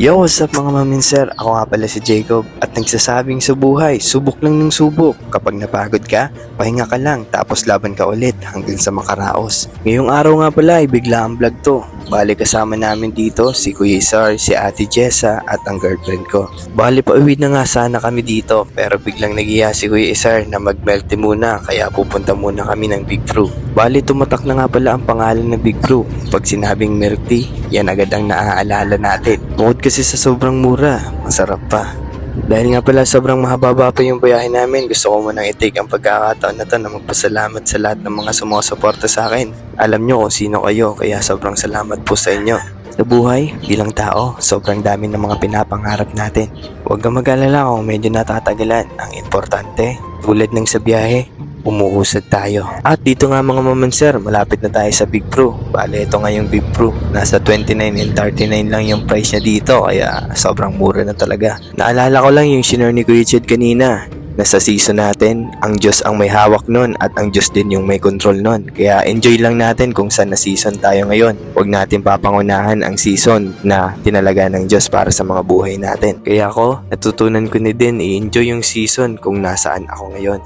Yo, what's up mga mamin sir? Ako nga pala si Jacob at nagsasabing sa buhay, subok lang ng subok. Kapag napagod ka, pahinga ka lang tapos laban ka ulit hanggang sa makaraos. Ngayong araw nga pala ay bigla ang vlog to. Bali kasama namin dito si Kuya Isar, si Ate Jessa at ang girlfriend ko. Bali pa uwi na nga sana kami dito pero biglang nagiya si Kuya Isar na magmelte muna kaya pupunta muna kami ng Big Brew. Bali tumatak na nga pala ang pangalan ng Big Brew. Pag sinabing milk yan agad ang naaalala natin. Bukod kasi sa sobrang mura, masarap pa. Dahil nga pala sobrang mahaba pa yung bayahe namin, gusto ko munang i-take ang pagkakataon na to na magpasalamat sa lahat ng mga sumusuporta sa akin. Alam nyo kung sino kayo, kaya sobrang salamat po sa inyo. Sa buhay, bilang tao, sobrang dami ng mga pinapangarap natin. Huwag kang mag-alala kung medyo natatagalan. Ang importante, tulad ng sa biyahe, umuusad tayo. At dito nga mga mamanser, malapit na tayo sa Big Pro. Bale, ito nga yung Big Pro. Nasa 29 and 39 lang yung price niya dito, kaya sobrang mura na talaga. Naalala ko lang yung shinare ni Kuya kanina na sa season natin, ang Diyos ang may hawak nun at ang Diyos din yung may control nun. Kaya enjoy lang natin kung saan na season tayo ngayon. Huwag natin papangunahan ang season na tinalaga ng Diyos para sa mga buhay natin. Kaya ako, natutunan ko ni din i-enjoy yung season kung nasaan ako ngayon.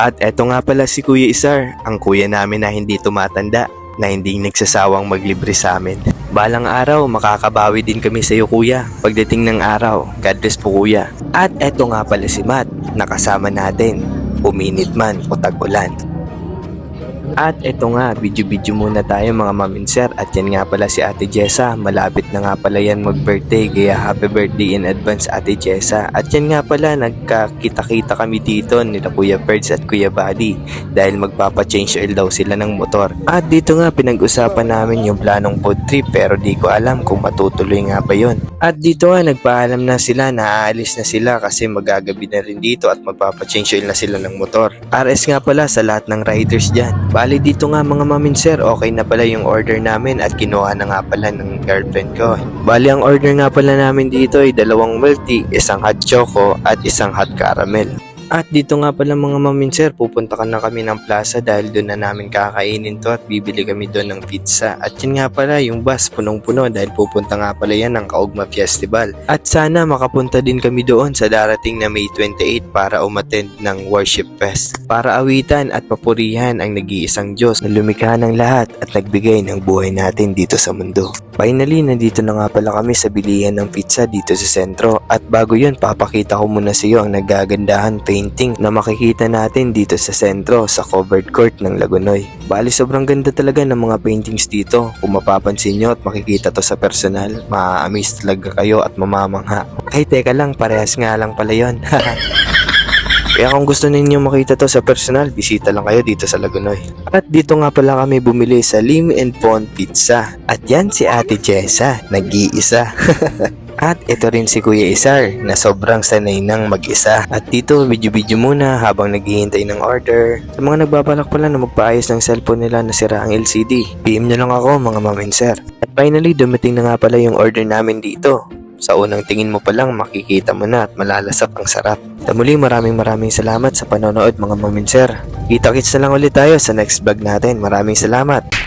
At eto nga pala si Kuya Isar, ang kuya namin na hindi tumatanda, na hindi nagsasawang maglibre sa amin. Balang araw, makakabawi din kami sa iyo kuya. Pagdating ng araw, God bless po kuya. At eto nga pala si Matt, nakasama natin. Uminit man o tag-ulan. At eto nga, video-video muna tayo mga maminser At yan nga pala si Ate Jessa. Malapit na nga pala yan mag-birthday Kaya happy birthday in advance Ate Jessa. At yan nga pala, nagkakita-kita kami dito Nila Kuya Birds at Kuya Buddy. Dahil magpapa-change oil daw sila ng motor. At dito nga, pinag-usapan namin yung planong food trip Pero di ko alam kung matutuloy nga ba yon At dito nga, nagpaalam na sila na aalis na sila Kasi magagabi na rin dito At magpapa-change oil na sila ng motor RS nga pala sa lahat ng riders dyan Bali dito nga mga mamin sir, okay na pala yung order namin at kinuha na nga pala ng girlfriend ko. Bali ang order nga pala namin dito ay dalawang tea, isang hot choco at isang hot caramel. At dito nga pala mga mamin sir, pupunta ka na kami ng plaza dahil doon na namin kakainin to at bibili kami doon ng pizza. At yun nga pala, yung bus punong-puno dahil pupunta nga pala yan ng Kaugma Festival. At sana makapunta din kami doon sa darating na May 28 para umattend ng Worship Fest. Para awitan at papurihan ang nag-iisang Diyos na lumikha ng lahat at nagbigay ng buhay natin dito sa mundo. Finally, nandito na nga pala kami sa bilihan ng pizza dito sa sentro. At bago yun, papakita ko muna sa iyo ang nagagandahan painting na makikita natin dito sa sentro sa covered court ng Lagunoy. Bali, sobrang ganda talaga ng mga paintings dito. Kung mapapansin nyo at makikita to sa personal, maa-amaze talaga kayo at mamamangha. Ay, teka lang, parehas nga lang pala yon. Kaya kung gusto ninyo makita to sa personal, bisita lang kayo dito sa Lagunoy. At dito nga pala kami bumili sa Lim and Pond Pizza. At yan si Ate Jessa, nag-iisa. At ito rin si Kuya Isar na sobrang sanay ng mag-isa. At dito, video-video muna habang naghihintay ng order. Sa mga nagbabalak pala na magpaayos ng cellphone nila na sira ang LCD, PM nyo lang ako mga mamin sir. At finally, dumating na nga pala yung order namin dito. Sa unang tingin mo pa lang makikita mo na at malalasap ang sarap. Sa muli maraming maraming salamat sa panonood mga maminser. Kita-kits na lang ulit tayo sa next vlog natin. Maraming salamat.